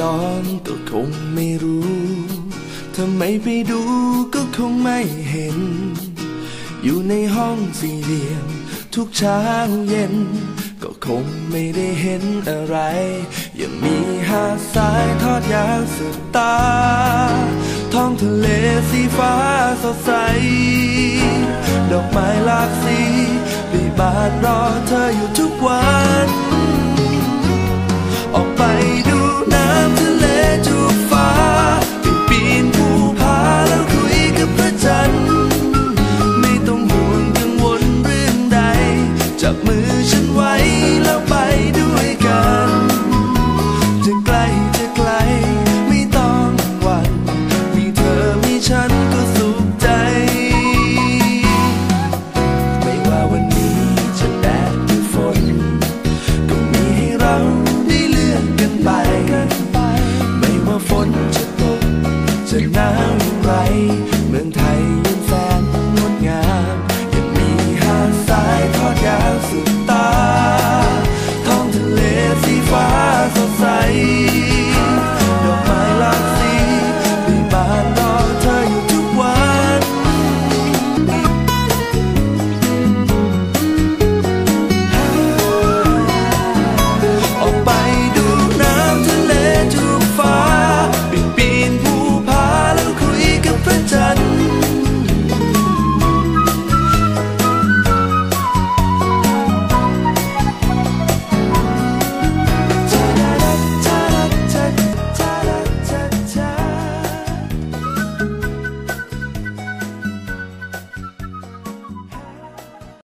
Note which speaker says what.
Speaker 1: ร้อนก็คงไม่รู้ ถ้าไม่ไปดูก็คงไม่เห็น อยู่ในห้องสี่เหลี่ยม ทุกเช้าเย็น ก็คงไม่ได้เห็นอะไร ยังมีหาดทรายทอดยาวสุดตา ท้องทะเลสีฟ้าสดใส ดอกไม้หลากสีปีบานรอเธออยู่ทุกวัน ว่าวันนี้จะแดดหรืฝน ก็มีให้เราได้เลือกกันไป ไม่ว่าฝนจะตก จะหนาวไร เมืองไทยยังแสนงดงามยังมีหาดายทอดยาวสุดตา ท้องทะเลสีฟา